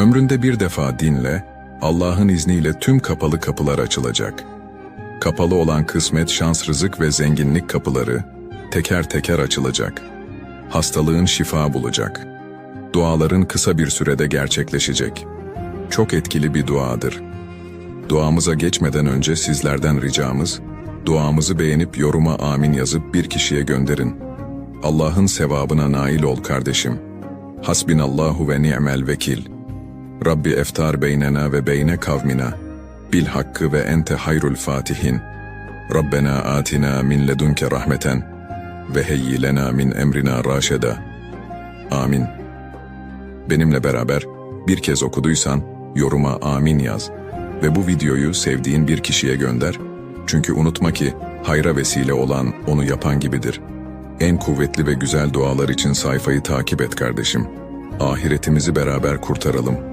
Ömründe bir defa dinle, Allah'ın izniyle tüm kapalı kapılar açılacak. Kapalı olan kısmet, şans, rızık ve zenginlik kapıları teker teker açılacak. Hastalığın şifa bulacak. Duaların kısa bir sürede gerçekleşecek. Çok etkili bir duadır. Duamıza geçmeden önce sizlerden ricamız, duamızı beğenip yoruma amin yazıp bir kişiye gönderin. Allah'ın sevabına nail ol kardeşim. Hasbinallahu ve ni'mel vekil. Rabbi eftar beynena ve beyne kavmina. Bil hakkı ve ente hayrul fatihin. Rabbena atina min ledunke rahmeten ve heyyi lena min emrina raşeda. Amin. Benimle beraber bir kez okuduysan yoruma amin yaz ve bu videoyu sevdiğin bir kişiye gönder. Çünkü unutma ki hayra vesile olan onu yapan gibidir. En kuvvetli ve güzel dualar için sayfayı takip et kardeşim. Ahiretimizi beraber kurtaralım.